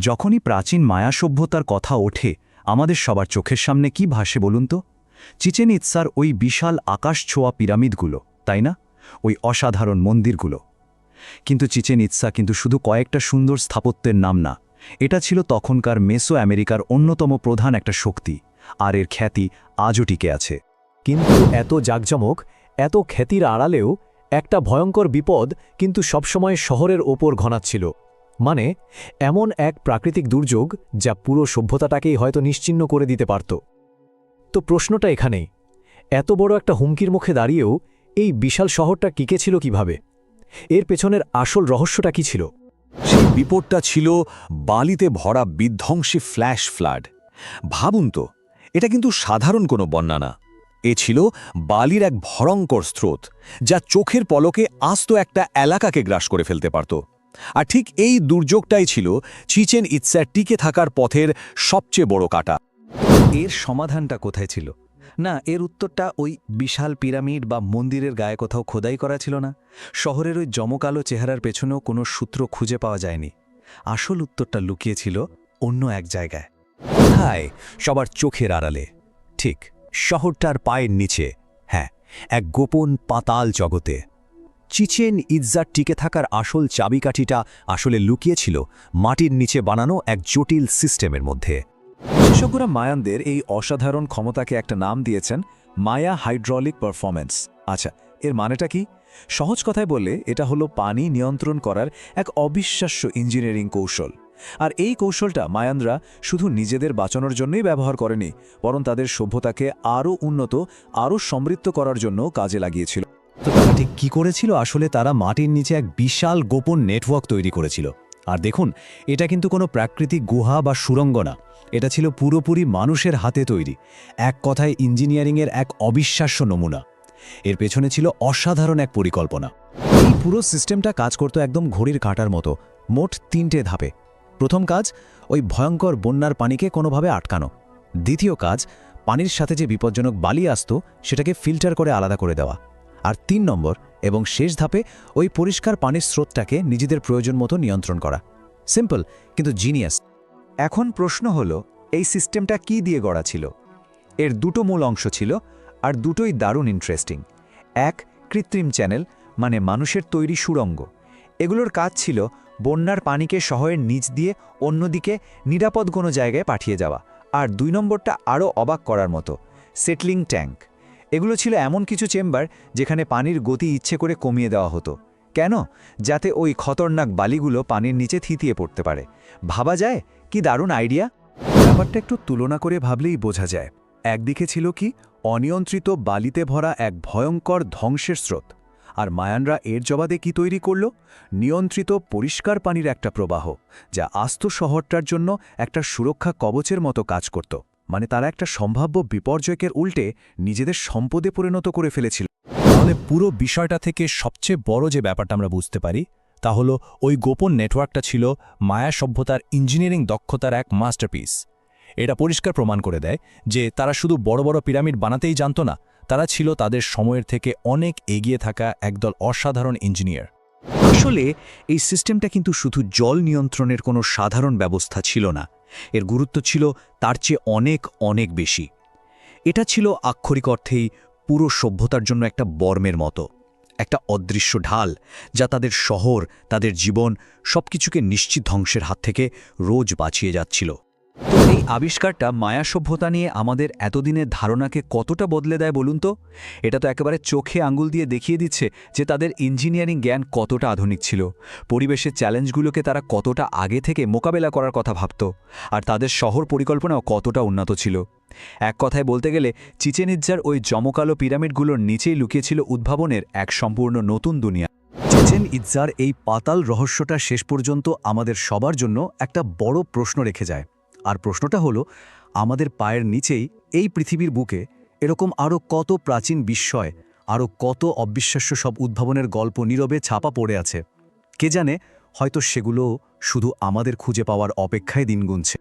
যখনই প্রাচীন মায়া সভ্যতার কথা ওঠে, আমাদের সবার চোখের সামনে কি ভাসে বলুন তো? চিচেন ইৎসার ওই বিশাল আকাশ ছোঁয়া পিরামিডগুলো, তাই না? ওই অসাধারণ মন্দিরগুলো। কিন্তু চিচেন ইৎসা কিন্তু শুধু কয়েকটা সুন্দর স্থাপত্যের নাম না, এটা ছিল তখনকার মেসো আমেরিকার অন্যতম প্রধান একটা শক্তি, আর এর খ্যাতি আজও টিকে আছে। কিন্তু এত জাকজমক, এত খ্যাতির আড়ালেও একটা ভয়ঙ্কর বিপদ কিন্তু সবসময় শহরের ওপর ঘনাচ্ছিল। মানে এমন এক প্রাকৃতিক দুর্যোগ যা পুরো সভ্যতাটাকেই হয়তো নিশ্চিন্ন করে দিতে পারত। তো প্রশ্নটা এখানেই। এত বড় একটা হুমকির মুখে দাঁড়িয়েও এই বিশাল শহরটা টিকে ছিল কীভাবে? এর পেছনের আসল রহস্যটা কি ছিল? সেই বিপদটা ছিল বালিতে ভরা বিধ্বংসী ফ্ল্যাশ ফ্লাড। ভাবুন তো, এটা কিন্তু সাধারণ কোনো বন্যা না। এ ছিল বালির এক ভয়ঙ্কর স্রোত, যা চোখের পলকে আস্ত একটা এলাকাকে গ্রাস করে ফেলতে পারত। আর ঠিক এই দুর্যোগটাই ছিল চিচেন ইৎসার টিকে থাকার পথের সবচেয়ে বড় কাটা। এর সমাধানটা কোথায় ছিল? না, এর উত্তরটা ওই বিশাল পিরামিড বা মন্দিরের গায়ে কোথাও খোদাই করা ছিল না। শহরের ওই জমকালো চেহারার পেছনেও কোনো সূত্র খুঁজে পাওয়া যায়নি। আসল উত্তরটা লুকিয়েছিল অন্য এক জায়গায়। হায়, সবার চোখের আড়ালে। ঠিক, শহরটার পায়ের নিচে হ্যাঁ এক গোপন পাতাল জগতে। চিচেন ইৎজার টিকে থাকার আসল চাবিকাঠিটা আসলে লুকিয়েছিল মাটির নিচে বানানো এক জটিল সিস্টেমের মধ্যে। বিশেষজ্ঞরা মায়ানদের এই অসাধারণ ক্ষমতাকে একটা নাম দিয়েছেন, মায়া হাইড্রলিক পারফরম্যান্স। আচ্ছা এর মানেটা কি? সহজ কথায় বললে, এটা হলো পানি নিয়ন্ত্রণ করার এক অবিশ্বাস্য ইঞ্জিনিয়ারিং কৌশল। আর এই কৌশলটা মায়ানরা শুধু নিজেদের বাঁচানোর জন্যই ব্যবহার করেনি, বরং তাদের সভ্যতাকে আরও উন্নত, আরও সমৃদ্ধ করার জন্য কাজে লাগিয়েছিল। ঠিক কি করেছিল? আসলে তারা মাটির নিচে এক বিশাল গোপন নেটওয়ার্ক তৈরি করেছিল। আর দেখুন, এটা কিন্তু কোনো প্রাকৃতিক গুহা বা সুরঙ্গ না। এটা ছিল পুরোপুরি মানুষের হাতে তৈরি, এক কথায় ইঞ্জিনিয়ারিংয়ের এক অবিশ্বাস্য নমুনা। এর পেছনে ছিল অসাধারণ এক পরিকল্পনা। এই পুরো সিস্টেমটা কাজ করতো একদম ঘড়ির কাঁটার মতো, মোট তিনটে ধাপে। প্রথম কাজ, ওই ভয়ঙ্কর বন্যার পানিকে কোনোভাবে আটকানো। দ্বিতীয় কাজ, পানির সাথে যে বিপজ্জনক বালি আসতো, সেটাকে ফিল্টার করে আলাদা করে দেওয়া। আর তিন নম্বর এবং শেষ ধাপে ওই পরিষ্কার পানির স্রোতটাকে নিজেদের প্রয়োজন মতো নিয়ন্ত্রণ করা। সিম্পল কিন্তু জিনিয়াস এখন প্রশ্ন হল, এই সিস্টেমটা কি দিয়ে গড়া ছিল? এর দুটো মূল অংশ ছিল আর দুটোই দারুণ ইন্টারেস্টিং এক, কৃত্রিম চ্যানেল মানে মানুষের তৈরি সুড়ঙ্গ। এগুলোর কাজ ছিল বন্যার পানিকে শহরের নিচ দিয়ে অন্যদিকে নিরাপদ কোনো জায়গায় পাঠিয়ে যাওয়া। আর দুই নম্বরটা আরও অবাক করার মতো সেটলিং ট্যাঙ্ক এগুলো ছিল এমন কিছু চেম্বার যেখানে পানির গতি ইচ্ছে করে কমিয়ে দেওয়া হতো। কেন? যাতে ওই খতরনাক বালিগুলো পানির নিচে থিতিয়ে পড়তে পারে। ভাবা যায়? কি দারুণ আইডিয়া? ব্যাপারটা একটু তুলনা করে ভাবলেই বোঝা যায়। একদিকে ছিল কি? অনিয়ন্ত্রিত বালিতে ভরা এক ভয়ঙ্কর ধ্বংসের স্রোত। আর মায়ানরা এর জবাদে কি তৈরি করল? নিয়ন্ত্রিত পরিষ্কার পানির একটা প্রবাহ, যা আস্ত শহরটার জন্য একটা সুরক্ষা কবচের মতো কাজ করত। মানে তারা একটা সম্ভাব্য বিপর্যয়কের উল্টে নিজেদের সম্পদে পরিণত করে ফেলেছিল। তাহলে পুরো বিষয়টা থেকে সবচেয়ে বড় যে ব্যাপারটা আমরা বুঝতে পারি, তা হলো ওই গোপন নেটওয়ার্কটা ছিল মায়া সভ্যতার ইঞ্জিনিয়ারিং দক্ষতার এক মাস্টারপিস। এটা পরিষ্কার প্রমাণ করে দেয় যে তারা শুধু বড় বড় পিরামিড বানাতেই জানত না, তারা ছিল তাদের সময়ের থেকে অনেক এগিয়ে থাকা একদল অসাধারণ ইঞ্জিনিয়ার। আসলে এই সিস্টেমটা কিন্তু শুধু জল নিয়ন্ত্রণের কোনো সাধারণ ব্যবস্থা ছিল না এর গুরুত্ব ছিল তার চেয়ে অনেক অনেক বেশি। এটা ছিল আক্ষরিক অর্থেই পুরো সভ্যতার জন্য একটা বর্মের মতো, একটা অদৃশ্য ঢাল যা তাদের শহর, তাদের জীবন সবকিছুকে নিশ্চিত ধ্বংসের হাত থেকে রোজ বাঁচিয়ে যাচ্ছিল। এই আবিষ্কারটা মায়া সভ্যতা নিয়ে আমাদের এতদিনের ধারণাকে কতটা বদলে দেয় বলুন তো? এটা তো একেবারে চোখে আঙ্গুল দিয়ে দেখিয়ে দিচ্ছে যে তাদের ইঞ্জিনিয়ারিং জ্ঞান কতটা আধুনিক ছিল, পরিবেশের চ্যালেঞ্জগুলোকে তারা কতটা আগে থেকে মোকাবেলা করার কথা ভাবত, আর তাদের শহর পরিকল্পনাও কতটা উন্নত ছিল। এক কথায় বলতে গেলে চিচেনিজ্জার ওই জমকালো পিরামিডগুলোর নিচেই লুকিয়েছিল উদ্ভাবনের এক সম্পূর্ণ নতুন দুনিয়া। চিচেন ইজ্জার এই পাতাল রহস্যটা শেষ পর্যন্ত আমাদের সবার জন্য একটা বড় প্রশ্ন রেখে যায়। আর প্রশ্নটা হলো, আমাদের পায়ের নিচেই এই পৃথিবীর বুকে এরকম আরও কত প্রাচীন বিস্ময় আরও কত অবিশ্বাস্য সব উদ্ভাবনের গল্প নীরবে ছাপা পড়ে আছে। কে জানে হয়তো সেগুলো শুধু আমাদের খুঁজে পাওয়ার অপেক্ষায় দিন গুনছে।